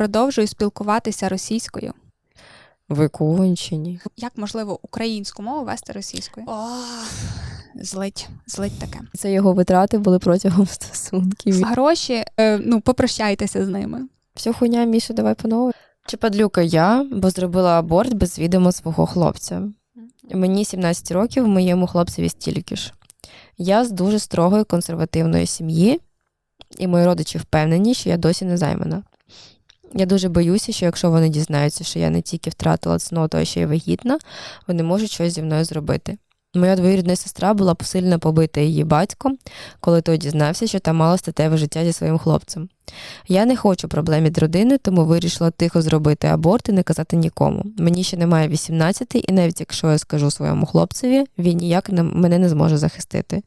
продовжую спілкуватися російською. Ви кончені. Як можливо українську мову вести російською? О, злить, злить таке. Це його витрати були протягом стосунків. Гроші, е, ну попрощайтеся з ними. Все хуйня, Міша, давай по новій. Чи падлюка я, бо зробила аборт без відома свого хлопця. Мені 17 років, моєму хлопцеві стільки ж. Я з дуже строгої консервативної сім'ї, і мої родичі впевнені, що я досі не займана. Я дуже боюся, що якщо вони дізнаються, що я не тільки втратила цноту, а ще й вагітна, вони можуть щось зі мною зробити. Моя двоюрідна сестра була посильно побита її батьком, коли той дізнався, що та мала статеве життя зі своїм хлопцем. Я не хочу проблем від родини, тому вирішила тихо зробити аборт і не казати нікому. Мені ще немає 18, і навіть якщо я скажу своєму хлопцеві, він ніяк мене не зможе захистити.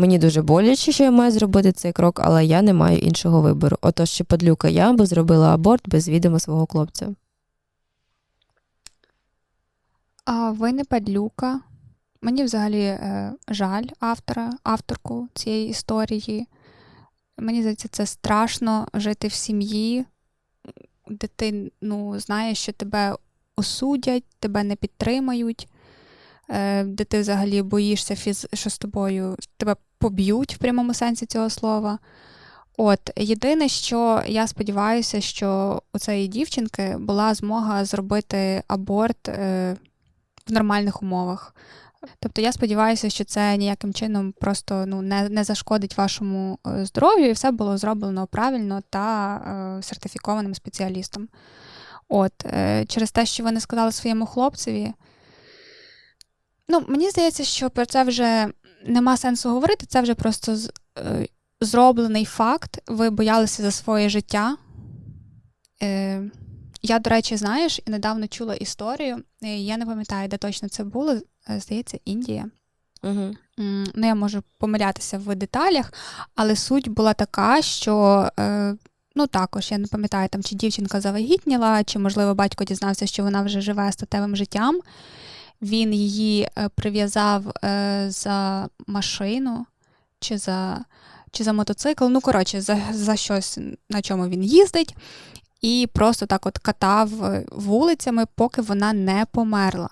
Мені дуже боляче, що я маю зробити цей крок, але я не маю іншого вибору. Отож, чи подлюка я, бо зробила аборт без відома свого хлопця. А ви не падлюка. Мені взагалі е, жаль автора, авторку цієї історії. Мені здається, це страшно жити в сім'ї, де ти ну, знаєш, що тебе осудять, тебе не підтримають, де ти взагалі боїшся, фіз... що з тобою тебе поб'ють в прямому сенсі цього слова. От, єдине, що я сподіваюся, що у цієї дівчинки була змога зробити аборт е, в нормальних умовах. Тобто я сподіваюся, що це ніяким чином просто ну, не, не зашкодить вашому е, здоров'ю, і все було зроблено правильно та е, сертифікованим спеціалістом. От, е, через те, що ви не сказали своєму хлопцеві. Ну, мені здається, що про це вже нема сенсу говорити, це вже просто е, зроблений факт. Ви боялися за своє життя. Е, я, до речі, знаєш, недавно чула історію. е, Я не пам'ятаю, де точно це було. Здається, Індія. Угу. Ну, я можу помилятися в деталях, але суть була така, що е, ну також я не пам'ятаю, там чи дівчинка завагітніла, чи, можливо, батько дізнався, що вона вже живе статевим життям. Він її е, прив'язав е, за машину чи за, чи за мотоцикл. Ну, коротше, за, за щось, на чому він їздить, і просто так от катав е, вулицями, поки вона не померла.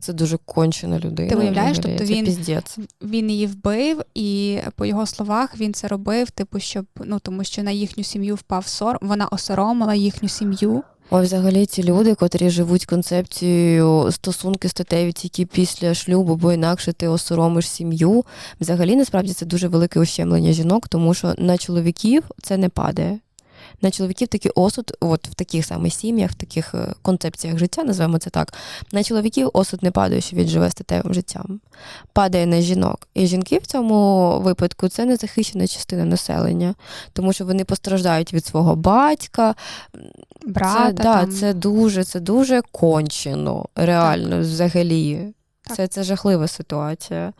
Це дуже кончена людина. Ти уявляєш, тобто він- піздець. Він її вбив, і по його словах він це робив, типу, щоб ну тому, що на їхню сім'ю впав сором, вона осоромила їхню сім'ю. Ой, взагалі ці люди, котрі живуть концепцією стосунки статеві тільки після шлюбу, бо інакше ти осоромиш сім'ю. Взагалі, насправді це дуже велике ущемлення жінок, тому що на чоловіків це не падає. На чоловіків такий осуд, от в таких самих сім'ях, в таких е, концепціях життя, називаємо це так. На чоловіків осуд не падає, що він живе статевим життям. Падає на жінок. І жінки в цьому випадку це незахищена частина населення, тому що вони постраждають від свого батька, Брата, це, да, там. це дуже, це дуже кончено, реально, взагалі. Так. Це, це жахлива ситуація.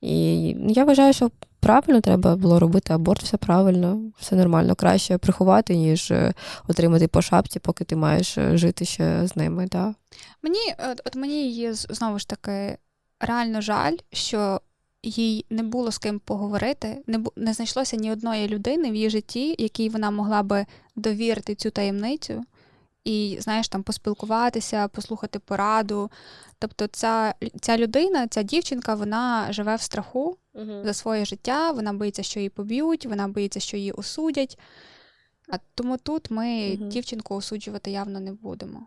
І я вважаю, що правильно треба було робити аборт, все правильно, все нормально. Краще приховати, ніж е, отримати по шапці, поки ти маєш е, жити ще з ними. Да. Мені от, от мені її знову ж таки реально жаль, що їй не було з ким поговорити, не бу- не знайшлося ні одної людини в її житті, якій вона могла би довірити цю таємницю. І, знаєш, там поспілкуватися, послухати пораду. Тобто, ця, ця людина, ця дівчинка, вона живе в страху, за своє життя, вона боїться, що її поб'ють, вона боїться, що її осудять. А тому тут ми Мгм. дівчинку осуджувати явно не будемо.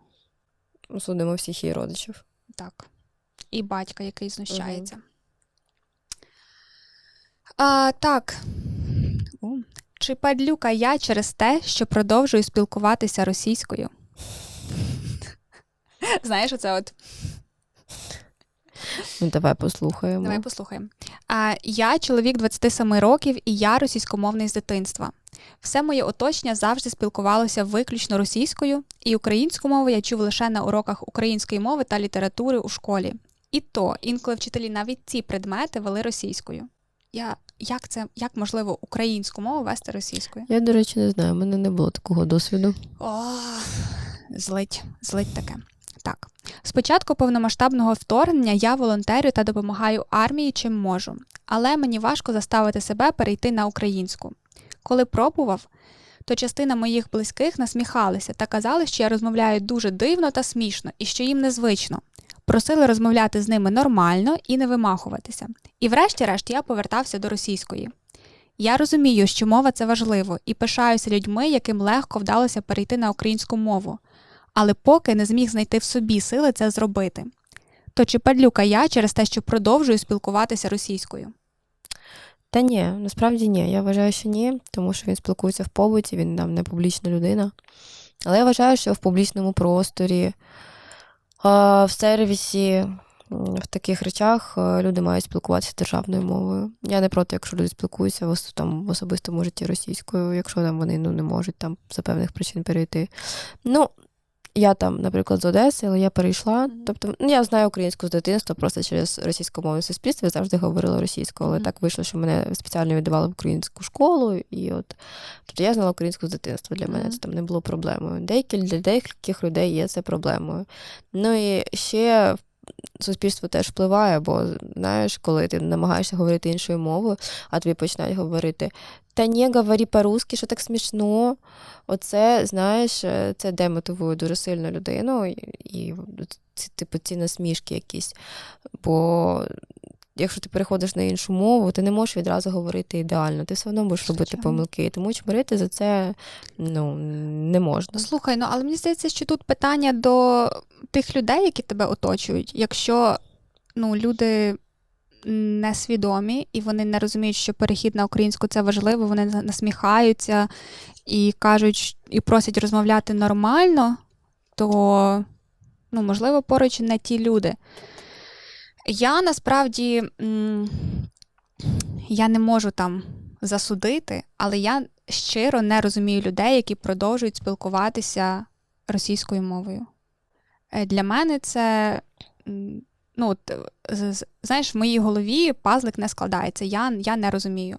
Судимо всіх її родичів. Так. І батька, який знущається. А, так. Чи падлюка я через те, що продовжую спілкуватися російською? Знаєш, оце от Ну, давай послухаємо. Давай послухаємо. А, я чоловік 27 років, і я російськомовний з дитинства. Все моє оточення завжди спілкувалося виключно російською, і українську мову я чув лише на уроках української мови та літератури у школі. І то інколи вчителі навіть ці предмети вели російською. Я як це як можливо українську мову вести російською? Я, до речі, не знаю, у мене не було такого досвіду. О, злить, злить таке. Так. Спочатку повномасштабного вторгнення я волонтерю та допомагаю армії чим можу, але мені важко заставити себе перейти на українську. Коли пробував, то частина моїх близьких насміхалися та казали, що я розмовляю дуже дивно та смішно і що їм незвично. Просили розмовляти з ними нормально і не вимахуватися. І врешті-решт я повертався до російської. Я розумію, що мова це важливо, і пишаюся людьми, яким легко вдалося перейти на українську мову, але поки не зміг знайти в собі сили це зробити. То чи падлюка я через те, що продовжую спілкуватися російською? Та ні, насправді ні. Я вважаю, що ні, тому що він спілкується в побуті, він нам не публічна людина. Але я вважаю, що в публічному просторі, в сервісі, в таких речах е, люди мають спілкуватися державною мовою. Я не проти, якщо люди спілкуються в, там, в особистому житті російською, якщо там вони ну, не можуть там за певних причин перейти. Ну, я там, наприклад, з Одеси, але я перейшла. Мгм. Тобто, ну, я знаю українську з дитинства, просто через російськомовне суспільство я завжди говорила російською, але Мгм. так вийшло, що мене спеціально віддавали в українську школу, і от тобто я знала українську з дитинства. Для мене Мгм. це там не було проблемою. Деякі для деяких людей є це проблемою. Ну і ще суспільство теж впливає, бо знаєш, коли ти намагаєшся говорити іншою мовою, а тобі починають говорити. Та ні, говори по-русски, що так смішно. Оце, знаєш, е, це демотивує дуже сильно людину, і, і типу, ці насмішки якісь. Бо якщо ти переходиш на іншу мову, ти не можеш відразу говорити ідеально, ти все одно будеш робити помилки. Тому чмирити за це ну, не можна. Слухай, ну але мені здається, що тут питання до тих людей, які тебе оточують. Якщо ну, люди несвідомі і вони не розуміють, що перехід на українську це важливо, вони на- насміхаються і кажуть, і просять розмовляти нормально, то ну, можливо, поруч не ті люди. Я насправді я не можу там засудити, але я щиро не розумію людей, які продовжують спілкуватися російською мовою. Е, Для мене це, ну, з- знаєш, в моїй голові пазлик не складається. Я, я не розумію.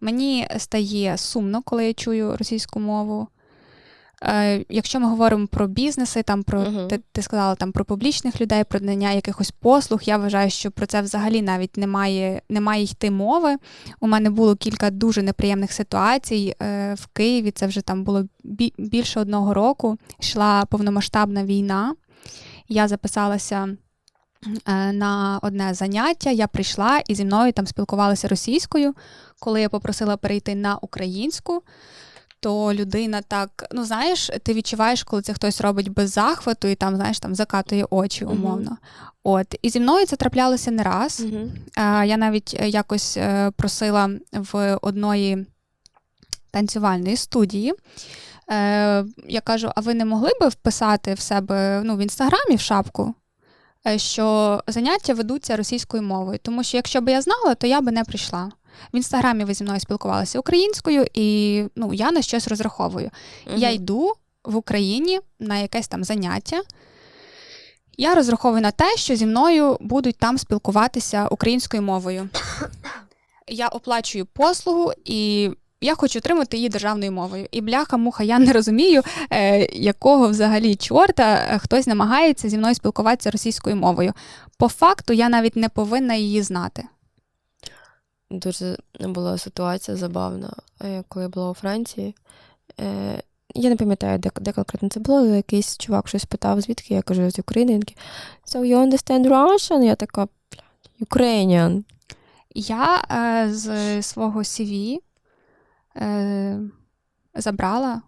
Мені стає сумно, коли я чую російську мову. Е, якщо ми говоримо про бізнеси, там про Мгм. ти, ти сказала там про публічних людей, про надання якихось послуг. Я вважаю, що про це взагалі навіть немає, немає йти мови. У мене було кілька дуже неприємних ситуацій е, в Києві. Це вже там було бі- більше одного року. Йшла повномасштабна війна. Я записалася е, на одне заняття. Я прийшла і зі мною там спілкувалися російською. Коли я попросила перейти на українську, то людина так, ну знаєш, ти відчуваєш, коли це хтось робить без захвату і там, знаєш, там закатує очі, умовно. От і зі мною це траплялося не раз. Мгм. Е, Я навіть е, якось е, просила в одної танцювальної студії. Е, Я кажу: а ви не могли би вписати в себе ну, в інстаграмі в шапку, е, що заняття ведуться російською мовою? Тому що якщо б я знала, то я би не прийшла. В інстаграмі ви зі мною спілкувалися українською, і ну, я на щось розраховую. Я йду в Україні на якесь там заняття. Я розраховую на те, що зі мною будуть там спілкуватися українською мовою. Я оплачую послугу і я хочу отримати її державною мовою. І бляха-муха, я не розумію, е, якого взагалі чорта е, хтось намагається зі мною спілкуватися російською мовою. По факту я навіть не повинна її знати. Дуже була ситуація забавна, е, коли я була у Франції. Е, Я не пам'ятаю, де, де конкретно це було, але якийсь чувак щось питав, звідки я кажу з України. Він такий, So you understand Russian? Я така, блядь, Ukrainian. Я е, з свого CV е, забрала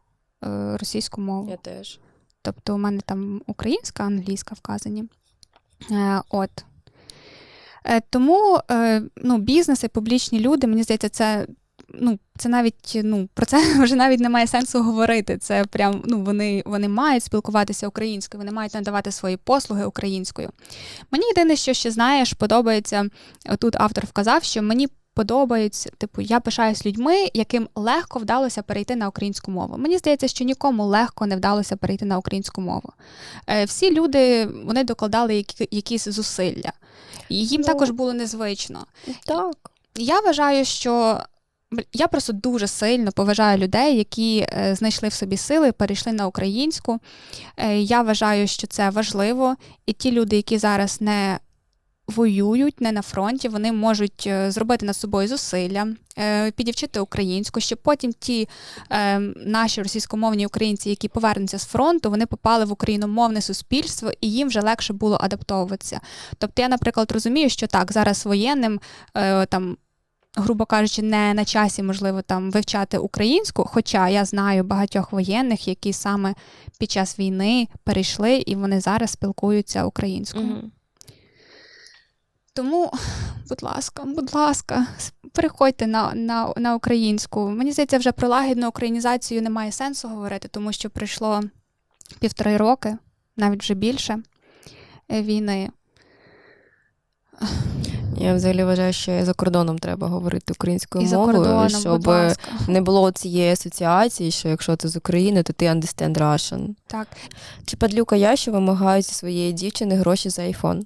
е, російську мову. Я теж. Тобто у мене там українська, англійська вказані. Е, от. Е, тому е, ну, бізнеси, публічні люди, мені здається, це. Ну, це навіть ну про це вже навіть немає сенсу говорити. Це прям ну вони, вони мають спілкуватися українською, вони мають надавати свої послуги українською. Мені єдине, що ще знаєш, подобається. Тут автор вказав, що мені подобається, типу, я пишаюсь людьми, яким легко вдалося перейти на українську мову. Мені здається, що нікому легко не вдалося перейти на українську мову. Е, всі люди вони докладали якісь зусилля, і їм Ну. також було незвично. Так. Я вважаю, що я просто дуже сильно поважаю людей, які е, знайшли в собі сили, перейшли на українську. Е, я вважаю, що це важливо. І ті люди, які зараз не воюють не на фронті, вони можуть е, зробити над собою зусилля, е, підівчити українську, щоб потім ті е, наші російськомовні українці, які повернуться з фронту, вони попали в україномовне суспільство і їм вже легше було адаптовуватися. Тобто, я, наприклад, розумію, що так, зараз воєнним там. Грубо кажучи, не на часі можливо там вивчати українську, хоча я знаю багатьох воєнних, які саме під час війни перейшли і вони зараз спілкуються українською. Мгм. Тому, будь ласка, будь ласка, переходьте на, на, на українську. Мені здається, вже про лагідну українізацію немає сенсу говорити, тому що пройшло півтори роки, навіть вже більше е, війни. Я взагалі вважаю, що за кордоном треба говорити українською І мовою, кордоном, щоб не було цієї асоціації, що якщо ти з України, то ти understand Russian. Так. Чи падлюка я, що вимагають зі своєї дівчини гроші за айфон?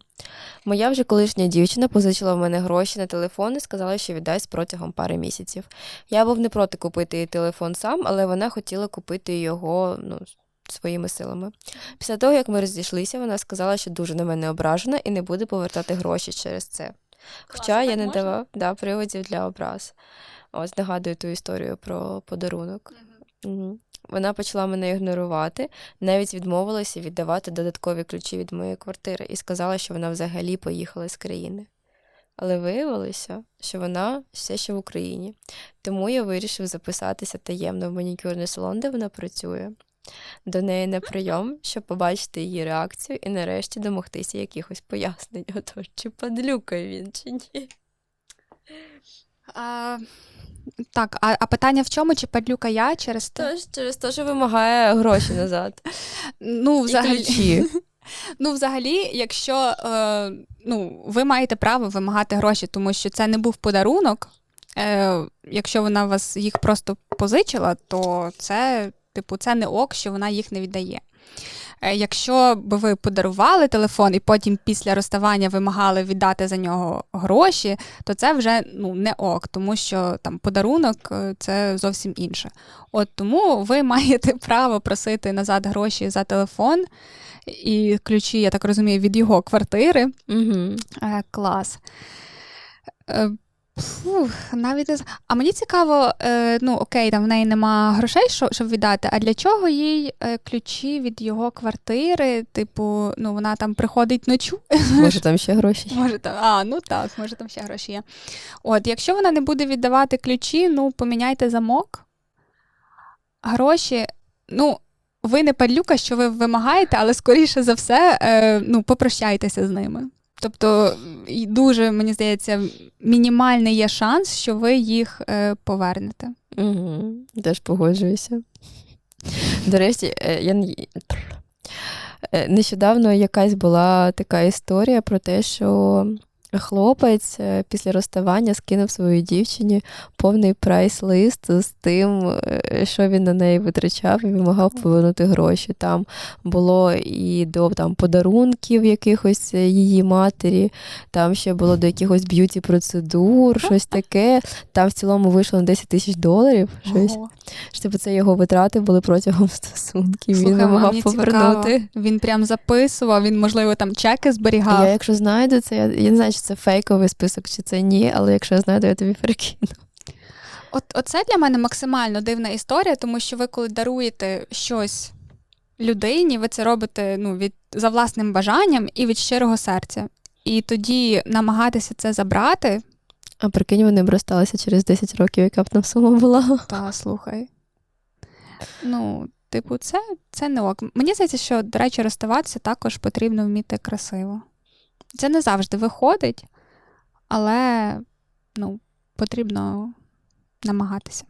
Моя вже колишня дівчина позичила в мене гроші на телефон і сказала, що віддасть протягом пари місяців. Я був не проти купити їй телефон сам, але вона хотіла купити його ну, своїми силами. Після того, як ми розійшлися, вона сказала, що дуже на мене ображена і не буде повертати гроші через це. Хоча я не давав да, приводів для образ. Ось нагадую ту історію про подарунок. Угу. Вона почала мене ігнорувати, навіть відмовилася віддавати додаткові ключі від моєї квартири і сказала, що вона взагалі поїхала з країни. Але виявилося, що вона все ще в Україні. Тому я вирішив записатися таємно в манікюрний салон, де вона працює. До неї на прийом, щоб побачити її реакцію і нарешті домогтися якихось пояснень. Отож, чи падлюка він, чи ні? А, так, а, а питання в чому? Чи падлюка я через те? Тож через те, що вимагає гроші назад. Ну, І взагалі, ключі. ну, взагалі, якщо е, ну, ви маєте право вимагати гроші, тому що це не був подарунок. Е, якщо вона вас їх просто позичила, то це, типу, це не ок, що вона їх не віддає. Е, Якщо б ви подарували телефон і потім після розставання вимагали віддати за нього гроші, то це вже ну, не ок, тому що там подарунок е, це зовсім інше. От тому ви маєте право просити назад гроші за телефон і ключі, я так розумію, від його квартири. Угу. Клас. Фух, навіть не з- А мені цікаво, е, ну окей, там в неї нема грошей, що, щоб віддати. А для чого їй е, ключі від його квартири? Типу, ну вона там приходить ночу. Може, там ще гроші. Може там, а, ну так, може там ще гроші є. От, якщо вона не буде віддавати ключі, ну поміняйте замок. Гроші, ну, ви не падлюка, що ви вимагаєте, але скоріше за все, е, ну, попрощайтеся з ними. Тобто, дуже, мені здається, мінімальний є шанс, що ви їх е, повернете. Угу. Теж погоджуюся. До речі, е, я Е, нещодавно якась була така історія про те, що хлопець е, після розставання скинув своїй дівчині повний прайс-лист з тим, е, що він на неї витрачав і вимагав повернути гроші. Там було і до там, подарунків якихось е, її матері, там ще було до якихось б'юті-процедур, щось таке. Там в цілому вийшло на 10 тисяч доларів. Щось. Ого. Що типу, це його витрати були протягом стосунків. Слухай, він вимагав повернути. цікаво. Він прям записував, він, можливо, там чеки зберігав. Я, якщо знайду це, я, я не знаю, це фейковий список, чи це ні, але якщо я знайду, я тобі перекину. От оце для мене максимально дивна історія, тому що ви, коли даруєте щось людині, ви це робите ну, від, за власним бажанням і від щирого серця. І тоді намагатися це забрати, А прикинь, вони б розсталися через 10 років, яка б там сума була. та слухай. Ну, типу, це, це не ок. Мені здається, що, до речі, розставатися також потрібно вміти красиво. Це не завжди виходить, але ну, потрібно намагатися.